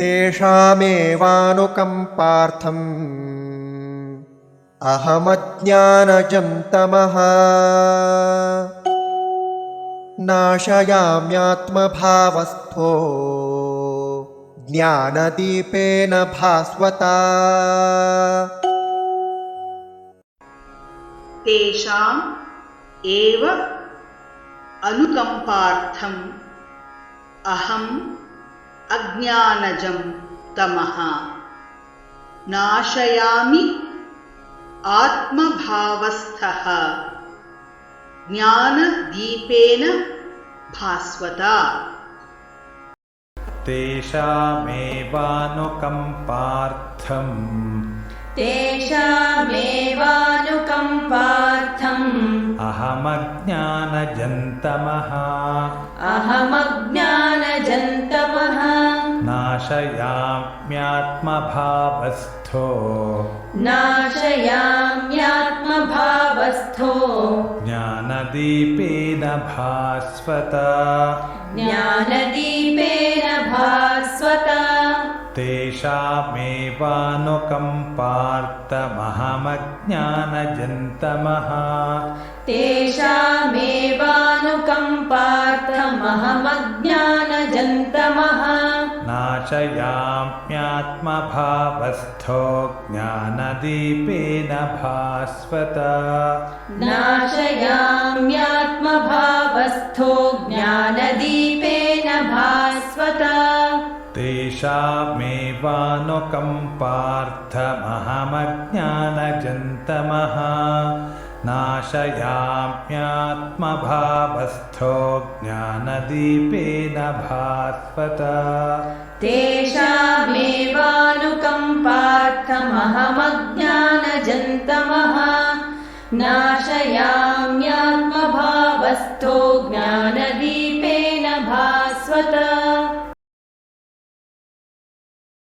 तेषामेवानुकम्पार्थम् अहमज्ञानजं तमः। नाशयाम्यात्मभावस्थो ज्ञानदीपेन भास्वता। तेषाम् एव अनुकम्पार्थम्। अहम् अज्ञानजं तमः। नाशयामि आत्मभावस्थः। ज्ञानदीपेन भास्वता। तेषामेवानुकम्पार्थम्। तेषामेवानुकम्पार्थम्। अहमज्ञानजन्तमः। अहमज्ञानजन्तमः नाशयाम्यात्मभावस्थो। नाशयाम्यात्मभावस्थो। ज्ञानदीपेन भास्वत। ज्ञानदीपेन भास्वता। तेषामेवानुकम्पार्थमहमज्ञानजन्तमः। तेषामेवानुकम्पार्थमहमज्ञानजन्तमः नाशयाम्यात्मभावस्थो ज्ञानदीपेन भास्वत। नाशयाम्यात्मभावस्थो ज्ञानदीपेन भास्वता। तेषामेवानुकम्पार्थमहमज्ञानजन्तमः। नाशयाम्यात्मभावस्थो ज्ञानदीपेन भास्वत तेषामेवानुकम्पार्थमहमज्ञानजन्तमः नाशयाम्यात्मभावस्थो ज्ञानदीपेन भास्वता